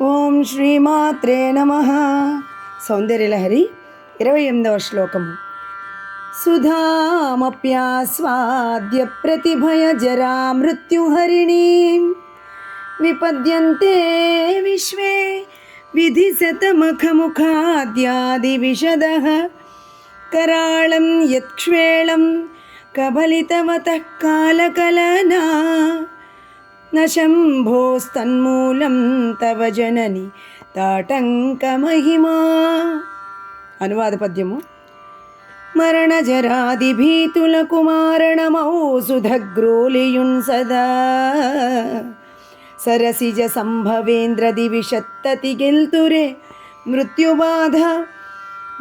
ఓం శ్రీమాత్రే నమ సౌందర్యలహరి ఇరవై ఎనిమిదవ శ్లోకము సుధామప్యాస్వాద్య ప్రతిభయ జరా మృత్యుహరిణీ విపద్యంతే విశ్వే విధిశతమఖముఖాద్యాదివిశదः कराळं यत्क्ष्वेळं कबलितवतः कालकलना न శంభోస్తన్మూలం తవ జనని తాటంక మహిమా అనువాద పద్యము. మరణజరాదిభీతుల కుమారణమౌసుధగ్రోలియున్ సదా. సరసిజ సంభవేంద్ర దివిషత్తతి గెల్తురే. మృత్యుబాధ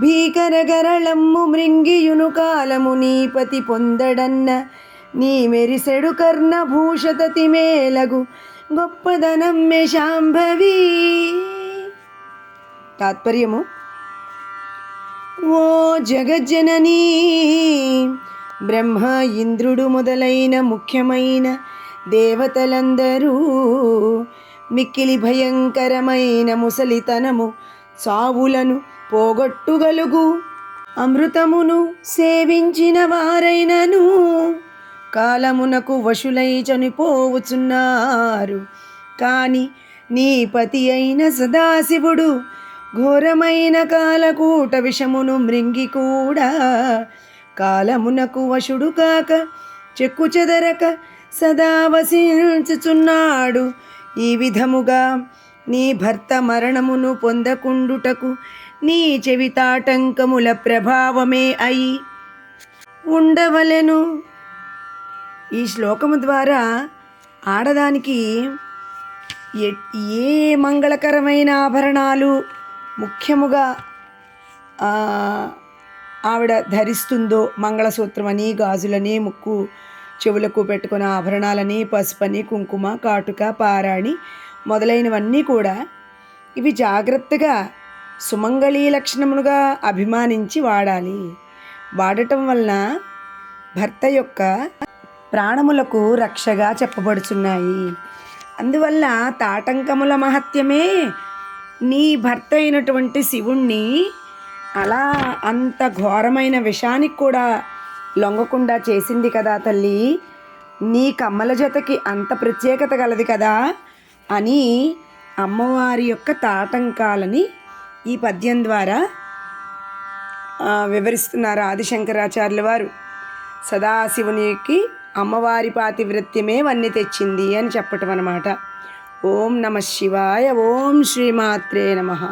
భీకరగరళమ్ము మృంగియును కాలము నీపతి పొందడన్న నీ మెరిసెడు కర్ణభూషతతి మేలగు గొప్పదనమ్మె శాంభవి. తాత్పర్యము? ఓ జగజ్జననీ బ్రహ్మ ఇంద్రుడు మొదలైన ముఖ్యమైన దేవతలందరూ మిక్కిలి భయంకరమైన ముసలితనము చావులను పోగొట్టుగలుగు. అమృతమును సేవించిన వారైనను కాలమునకు వశులై చనిపోవుచున్నారు. కాని నీ పతి అయిన సదాశివుడు ఘోరమైన కాలకూట విషమును మృంగి కూడా కాలమునకు వశుడు కాక చెక్కు చెదరక సదా వసించుచున్నాడు. ఈ విధముగా నీ భర్త మరణమును పొందకుండుటకు నీ చెవితాటంకముల ప్రభావమే అయి ఉండవలెను. ఈ శ్లోకము ద్వారా ఆడదానికి ఏ మంగళకరమైన ఆభరణాలు ముఖ్యముగా ఆవిడ ధరిస్తుందో మంగళసూత్రమని గాజులని ముక్కు చెవులకు పెట్టుకున్న ఆభరణాలని పసుపని కుంకుమ కాటుక పారాణి మొదలైనవన్నీ కూడా ఇవి జాగ్రత్తగా సుమంగళీ లక్షణములుగా అభిమానించి వాడాలి. వాడటం వలన భర్త యొక్క ప్రాణములకు రక్షగా చెప్పబడుచున్నాయి. అందువల్ల తాటంకముల మహత్యమే. నీ భర్త అయినటువంటి శివుణ్ణి అలా అంత ఘోరమైన విషానికి కూడా లొంగకుండా చేసింది కదా తల్లి. నీ కమ్మల జతకి అంత ప్రత్యేకత గలది కదా అని అమ్మవారి యొక్క తాటంకాలని ఈ పద్యం ద్వారా వివరిస్తున్నారు ఆదిశంకరాచార్యుల వారు. సదాశివునికి అమ్మవారి పాతివ్రత్యమే వన్నీ తెచ్చింది అని చెప్పటం అన్నమాట ఓం నమ శివాయ ఓం శ్రీమాత్రే నమః.